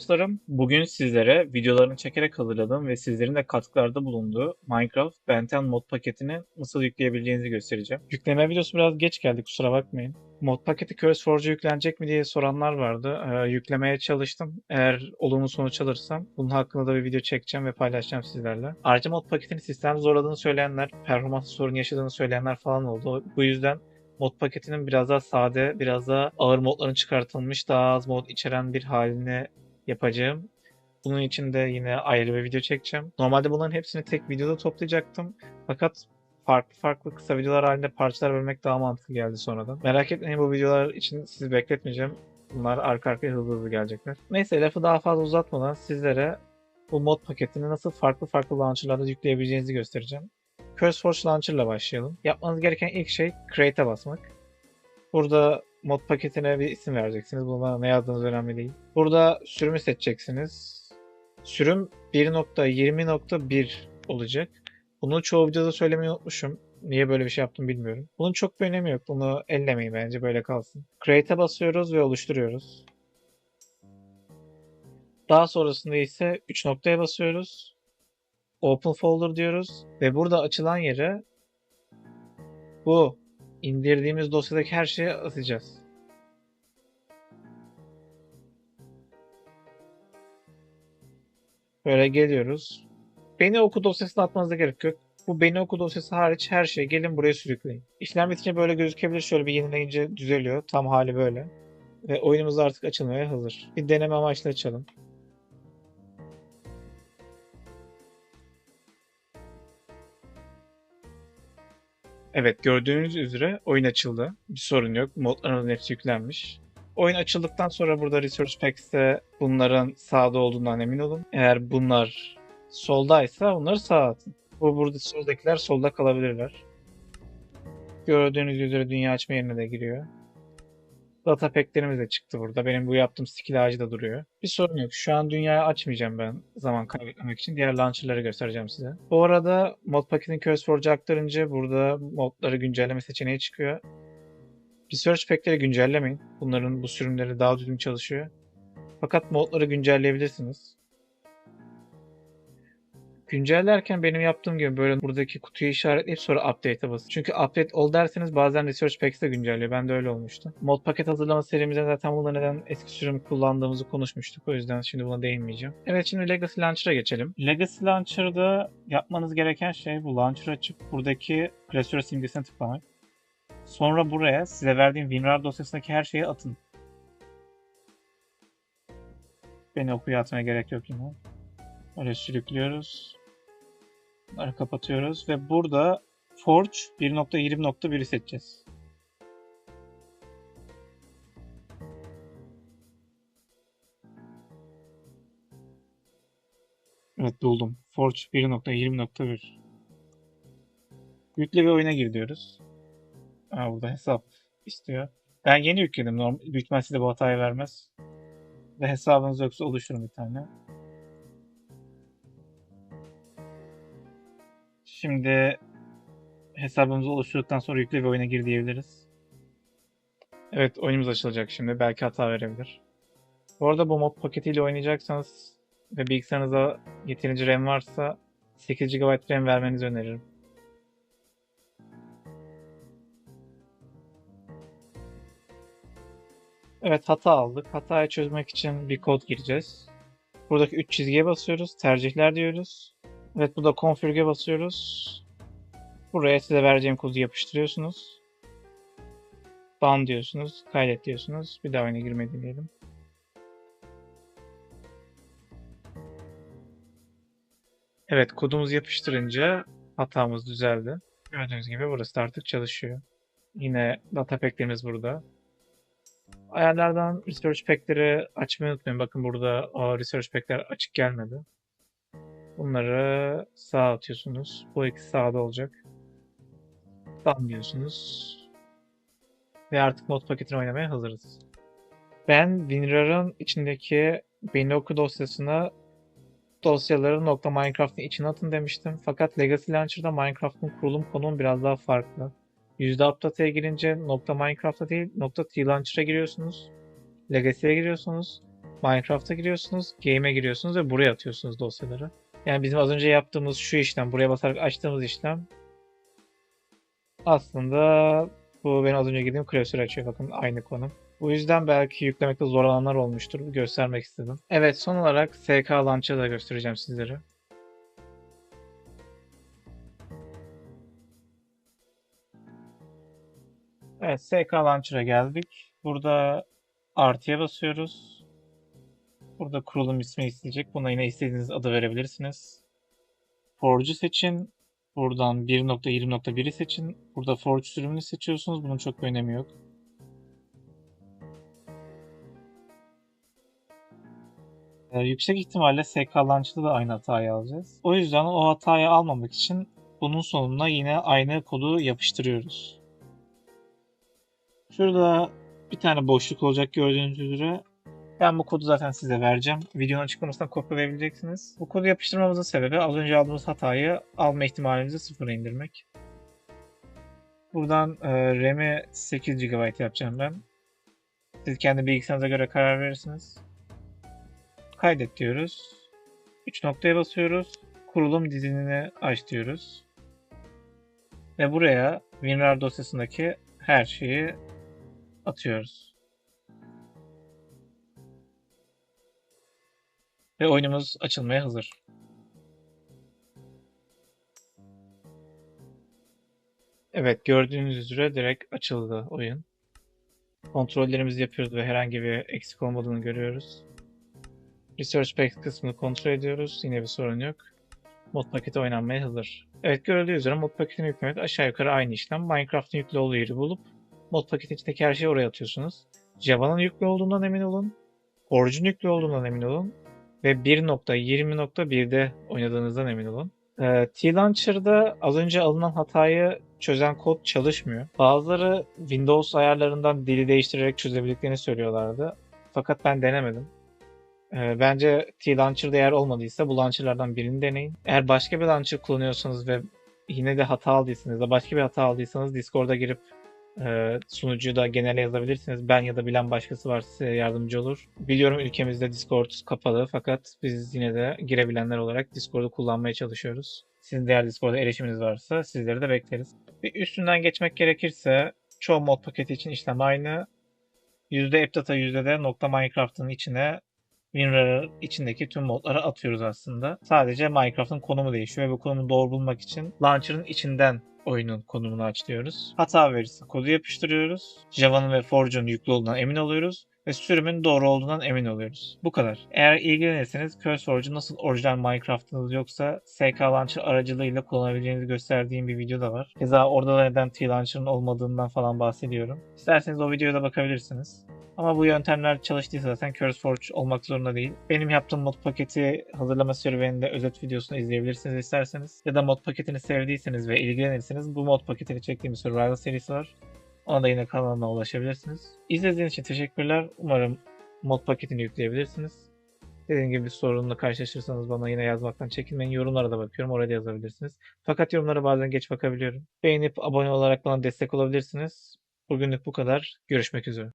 Dostlarım, bugün sizlere videolarını çekerek hazırladığım ve sizlerin de katkılarda bulunduğu Minecraft Benten mod paketini nasıl yükleyebileceğinizi göstereceğim. Yükleme videosu biraz geç geldi kusura bakmayın. Mod paketi CurseForge'a yüklenecek mi diye soranlar vardı. Ee, yüklemeye çalıştım. Eğer olumlu sonuç alırsam bunun hakkında da bir video çekeceğim ve paylaşacağım sizlerle. Ayrıca mod paketini sistem zorladığını söyleyenler, performans sorunu yaşadığını söyleyenler falan oldu. Bu yüzden mod paketinin biraz daha sade, biraz daha ağır modların çıkartılmış, daha az mod içeren bir haline yapacağım. Bunun için de yine ayrı bir video çekeceğim. Normalde bunların hepsini tek videoda toplayacaktım. Fakat farklı farklı kısa videolar halinde parçalar bölmek daha mantıklı geldi sonradan. Merak etmeyin bu videolar için sizi bekletmeyeceğim. Bunlar arka arkaya hızlı hızlı gelecekler. Neyse lafı daha fazla uzatmadan sizlere bu mod paketini nasıl farklı farklı launcherlarda yükleyebileceğinizi göstereceğim. CurseForge Launcher ile başlayalım. Yapmanız gereken ilk şey Create'e basmak. Burada mod paketine bir isim vereceksiniz. Buna ne yazdığınız önemli değil. Burada sürümü seçeceksiniz. Sürüm 1.20.1 olacak. Bunu çoğu videoda söylemeyi unutmuşum. Niye böyle bir şey yaptım bilmiyorum. Bunun çok bir önemi yok. Bunu ellemeyin bence böyle kalsın. Create'e basıyoruz ve oluşturuyoruz. Daha sonrasında ise 3 noktaya basıyoruz. Open Folder diyoruz ve burada açılan yere bu indirdiğimiz dosyadaki her şeyi atacağız. Böyle geliyoruz. Beni oku dosyasına atmanıza gerek yok. Bu beni oku dosyası hariç her şey gelin buraya sürükleyin. İşlem bitince böyle gözükebilir. Şöyle bir yenileyince düzeliyor. Tam hali böyle. Ve oyunumuz artık açılmaya hazır. Bir deneme amaçlı açalım. Evet gördüğünüz üzere oyun açıldı. Bir sorun yok. Modların hepsi yüklenmiş. Oyun açıldıktan sonra burada Resource Packs'te bunların sağda olduğundan emin olun. Eğer bunlar soldaysa onları sağa atın. Bu burada soldakiler solda kalabilirler. Gördüğünüz üzere dünya açma yerine de giriyor. Data pack'lerimiz de çıktı burada. Benim bu yaptığım skill ağacı da duruyor. Bir sorun yok. Şu an dünyayı açmayacağım ben zaman kaybetmemek için. Diğer launcher'ları göstereceğim size. Bu arada mod paketini CurseForge'a aktarınca burada modları güncelleme seçeneği çıkıyor. Research pack'leri güncellemeyin. Bunların bu sürümleri daha düzgün çalışıyor. Fakat modları güncelleyebilirsiniz. Güncellerken benim yaptığım gibi böyle buradaki kutuyu işaretleyip sonra update'e basın. Çünkü update ol derseniz bazen Research Packs de güncelliyor. Ben de öyle olmuştu. Mod paket hazırlama serimizde zaten burada neden eski sürüm kullandığımızı konuşmuştuk. O yüzden şimdi buna değinmeyeceğim. Evet şimdi Legacy Launcher'a geçelim. Legacy Launcher'da yapmanız gereken şey bu launcher açıp buradaki klasör simgesine tıklamak. Sonra buraya size verdiğim WinRAR dosyasındaki her şeyi atın. Beni okuya atmaya gerek yok yine. Öyle sürüklüyoruz. Bunları kapatıyoruz ve burada Forge 1.20.1'i seçeceğiz. Evet buldum. Forge 1.20.1 Yükle ve oyuna gir diyoruz. Aa, burada hesap istiyor. Ben yeni yükledim. Normal, büyük ihtimalle size bu hatayı vermez. Ve hesabınız yoksa oluşturun bir tane. Şimdi hesabımızı oluşturduktan sonra yükle ve oyuna gir diyebiliriz. Evet oyunumuz açılacak şimdi. Belki hata verebilir. Bu arada bu mod paketiyle oynayacaksanız ve bilgisayarınızda yeterince RAM varsa 8 GB RAM vermenizi öneririm. Evet hata aldık. Hatayı çözmek için bir kod gireceğiz. Buradaki 3 çizgiye basıyoruz. Tercihler diyoruz. Evet burada configure'e basıyoruz. Buraya size vereceğim kodu yapıştırıyorsunuz. Ban diyorsunuz. Kaydet diyorsunuz. Bir daha oyuna girmeyi deneyelim. Evet kodumuzu yapıştırınca hatamız düzeldi. Gördüğünüz gibi burası artık çalışıyor. Yine data pack'lerimiz burada. Ayarlardan research pack'leri açmayı unutmayın. Bakın burada research pack'ler açık gelmedi. Bunları sağa atıyorsunuz. Bu ikisi sağda olacak. Done diyorsunuz. Ve artık mod paketini oynamaya hazırız. Ben WinRAR'ın içindeki Binoku dosyasına dosyaları nokta Minecraft'ın içine atın demiştim. Fakat Legacy Launcher'da Minecraft'ın kurulum konumu biraz daha farklı. Yüzde update'e girince nokta Minecraft'a değil nokta T Launcher'a giriyorsunuz. Legacy'ye giriyorsunuz. Minecraft'a giriyorsunuz, Game'e giriyorsunuz ve buraya atıyorsunuz dosyaları. Yani bizim az önce yaptığımız şu işlem, buraya basarak açtığımız işlem aslında bu benim az önce girdiğim klasörü açıyor. Bakın aynı konum. Bu yüzden belki yüklemekte zorlananlar olmuştur. Göstermek istedim. Evet son olarak SK Launcher'ı da göstereceğim sizlere. Evet SK Launcher'a geldik. Burada artıya basıyoruz. Burada kurulum ismi isteyecek. Buna yine istediğiniz adı verebilirsiniz. Forge'u seçin. Buradan 1.20.1'i seçin. Burada Forge sürümünü seçiyorsunuz. Bunun çok bir önemi yok. Ee, yüksek ihtimalle SK Launcher'da da aynı hatayı alacağız. O yüzden o hatayı almamak için bunun sonuna yine aynı kodu yapıştırıyoruz. Şurada bir tane boşluk olacak gördüğünüz üzere. Ben bu kodu zaten size vereceğim. Videonun açıklamasından kopyalayabileceksiniz. Bu kodu yapıştırmamızın sebebi az önce aldığımız hatayı alma ihtimalimizi sıfıra indirmek. Buradan e, RAM'i 8 GB yapacağım ben. Siz kendi bilgisayarınıza göre karar verirsiniz. Kaydet diyoruz. 3 noktaya basıyoruz. Kurulum dizinini aç diyoruz. Ve buraya WinRAR dosyasındaki her şeyi atıyoruz. Ve oyunumuz açılmaya hazır. Evet gördüğünüz üzere direkt açıldı oyun. Kontrollerimizi yapıyoruz ve herhangi bir eksik olmadığını görüyoruz. Research Packs kısmını kontrol ediyoruz. Yine bir sorun yok. Mod paketi oynanmaya hazır. Evet görüldüğü üzere mod paketini yüklemek aşağı yukarı aynı işlem. Minecraft'ın yüklü olduğu yeri bulup mod paketin içindeki her şeyi oraya atıyorsunuz. Java'nın yüklü olduğundan emin olun. Forge'un yüklü olduğundan emin olun. Ve 1.20.1'de oynadığınızdan emin olun. Ee, T-Launcher'da az önce alınan hatayı çözen kod çalışmıyor. Bazıları Windows ayarlarından dili değiştirerek çözebildiklerini söylüyorlardı. Fakat ben denemedim. Ee, bence T-Launcher'da eğer olmadıysa bu launcher'lardan birini deneyin. Eğer başka bir launcher kullanıyorsanız ve yine de hata aldıysanız da başka bir hata aldıysanız Discord'a girip e, sunucuyu da genele yazabilirsiniz. Ben ya da bilen başkası varsa size yardımcı olur. Biliyorum ülkemizde Discord kapalı fakat biz yine de girebilenler olarak Discord'u kullanmaya çalışıyoruz. Sizin de eğer Discord'a erişiminiz varsa sizleri de bekleriz. Bir üstünden geçmek gerekirse çoğu mod paketi için işlem aynı. AppData yüzde de nokta Minecraft'ın içine WinRAR içindeki tüm modları atıyoruz aslında. Sadece Minecraft'ın konumu değişiyor ve bu konumu doğru bulmak için launcher'ın içinden oyunun konumunu aç diyoruz. Hata verirse kodu yapıştırıyoruz. Java'nın ve Forge'un yüklü olduğundan emin oluyoruz ve sürümün doğru olduğundan emin oluyoruz. Bu kadar. Eğer ilgilenirseniz CurseForge'u nasıl orijinal Minecraft'ınız yoksa SK Launcher aracılığıyla kullanabileceğinizi gösterdiğim bir video da var. Keza orada da neden T-Launcher'ın olmadığından falan bahsediyorum. İsterseniz o videoya da bakabilirsiniz. Ama bu yöntemler çalıştıysa zaten CurseForge olmak zorunda değil. Benim yaptığım mod paketi hazırlama serüveninde özet videosunu izleyebilirsiniz isterseniz. Ya da mod paketini sevdiyseniz ve ilgilenirseniz bu mod paketini çektiğim Survival serisi var. Ona da yine kanalıma ulaşabilirsiniz. İzlediğiniz için teşekkürler. Umarım mod paketini yükleyebilirsiniz. Dediğim gibi bir sorunla karşılaşırsanız bana yine yazmaktan çekinmeyin. Yorumlara da bakıyorum. Oraya da yazabilirsiniz. Fakat yorumlara bazen geç bakabiliyorum. Beğenip abone olarak bana destek olabilirsiniz. Bugünlük bu kadar. Görüşmek üzere.